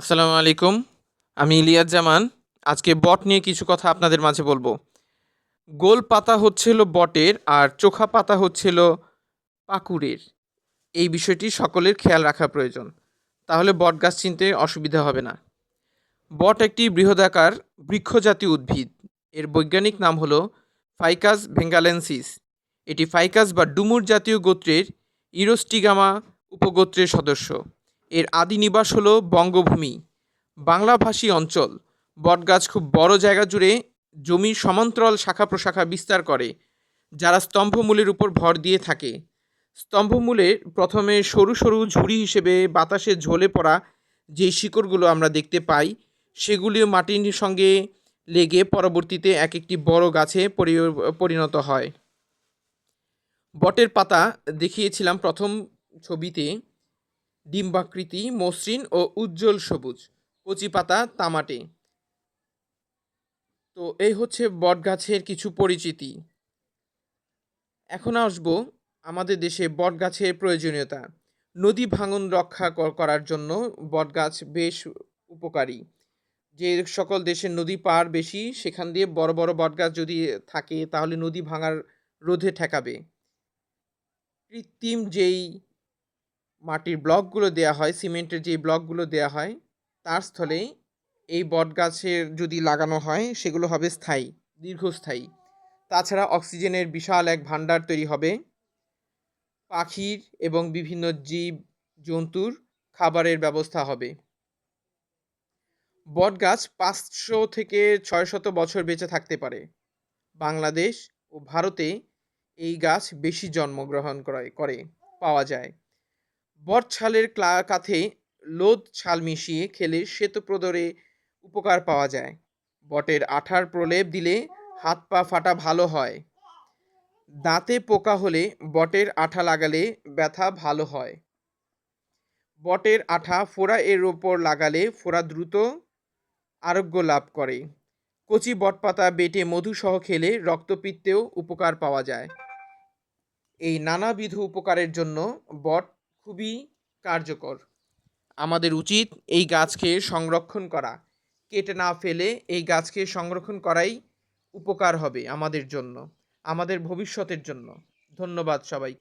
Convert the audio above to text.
আসসালামু আলাইকুম। আমি ইলিয়াস জামান। আজকে বট নিয়ে কিছু কথা আপনাদের মাঝে বলব। গোল পাতা হচ্ছিল বটের আর চোখা পাতা হচ্ছিল পাকুড়ের। এই বিষয়টি সকলের খেয়াল রাখা প্রয়োজন। তাহলে বট গাছ চিনতে অসুবিধা হবে না। বট একটি বৃহদাকার বৃক্ষজাতীয় উদ্ভিদ। এর বৈজ্ঞানিক নাম হলো ফাইকাস ভেঙ্গালেন্সিস। এটি ফাইকাস বা ডুমুর জাতীয় গোত্রের ইরোস্টিগামা উপগোত্রের সদস্য। এর আদি নিবাস হলো বঙ্গভূমি। বাংলাভাষী অঞ্চল। বটগাছ খুব বড় জায়গা জুড়ে জমির সমান্তরাল শাখা প্রশাখা বিস্তার করে, যারা স্তম্ভমূলের উপর ভর দিয়ে থাকে। স্তম্ভমূলের প্রথমে সরু সরু ঝুড়ি হিসেবে বাতাসে ঝোলে পড়া যে শিকড়গুলো আমরা দেখতে পাই, সেগুলিও মাটির সঙ্গে লেগে পরবর্তীতে এক একটি বড় গাছে পরি- পরিণত হয়। বটের পাতা দেখিয়েছিলাম প্রথম ছবিতে। ডিম্বাকৃতি, মসৃণ ও উজ্জ্বল সবুজ। কচি পাতা, তামাটে। তো এই হচ্ছে বটগাছের কিছু পরিচিতি। এখন আসব আমাদের দেশে বটগাছের প্রয়োজনীয়তা। নদী ভাঙন রক্ষা করার জন্য বটগাছ বেশ উপকারী। যে সকল দেশের নদী পার বেশি, সেখান দিয়ে বড় বড় বটগাছ যদি থাকে, তাহলে নদী ভাঙার রোধে ঠেকাবে। কৃত্রিম যেই মাটির ব্লকগুলো দেয়া হয়, সিমেন্টের যে ব্লকগুলো দেয়া হয়, তার স্থলে এই বটগাছের যদি লাগানো হয়, সেগুলো হবে স্থায়ী, দীর্ঘস্থায়ী। তাছাড়া অক্সিজেনের বিশাল এক ভাণ্ডার তৈরি হবে। পাখির এবং বিভিন্ন জীব জন্তুর খাবারের ব্যবস্থা হবে। বটগাছ পাঁচশো থেকে ছয়শত বছর বেঁচে থাকতে পারে। বাংলাদেশ ও ভারতে এই গাছ বেশি জন্মগ্রহণ করে, পাওয়া যায়। বট ছালের ক্লা- কাথে লোদ ছাল মিশিয়ে খেলে শ্বেতপ্রদরে উপকার পাওয়া যায়। বটের আঠার প্রলেপ দিলে হাত পা ফাটা ভালো হয়। দাঁতে পোকা হলে বটের আঠা লাগালে ব্যথা ভালো হয়। বটের আঠা ফোড়া এর ওপর লাগালে ফোড়া দ্রুত আরোগ্য লাভ করে। কচি বটপাতা বেটে মধুসহ খেলে রক্তপিত্তেও উপকার পাওয়া যায়। এই নানাবিধ উপকারের জন্য বট খুবই কার্যকর। আমাদের উচিত এই গাছকে সংরক্ষণ করা। কেটে না ফেলে এই গাছকে সংরক্ষণ করাই উপকার হবে আমাদের জন্য, আমাদের ভবিষ্যতের জন্য। ধন্যবাদ সবাই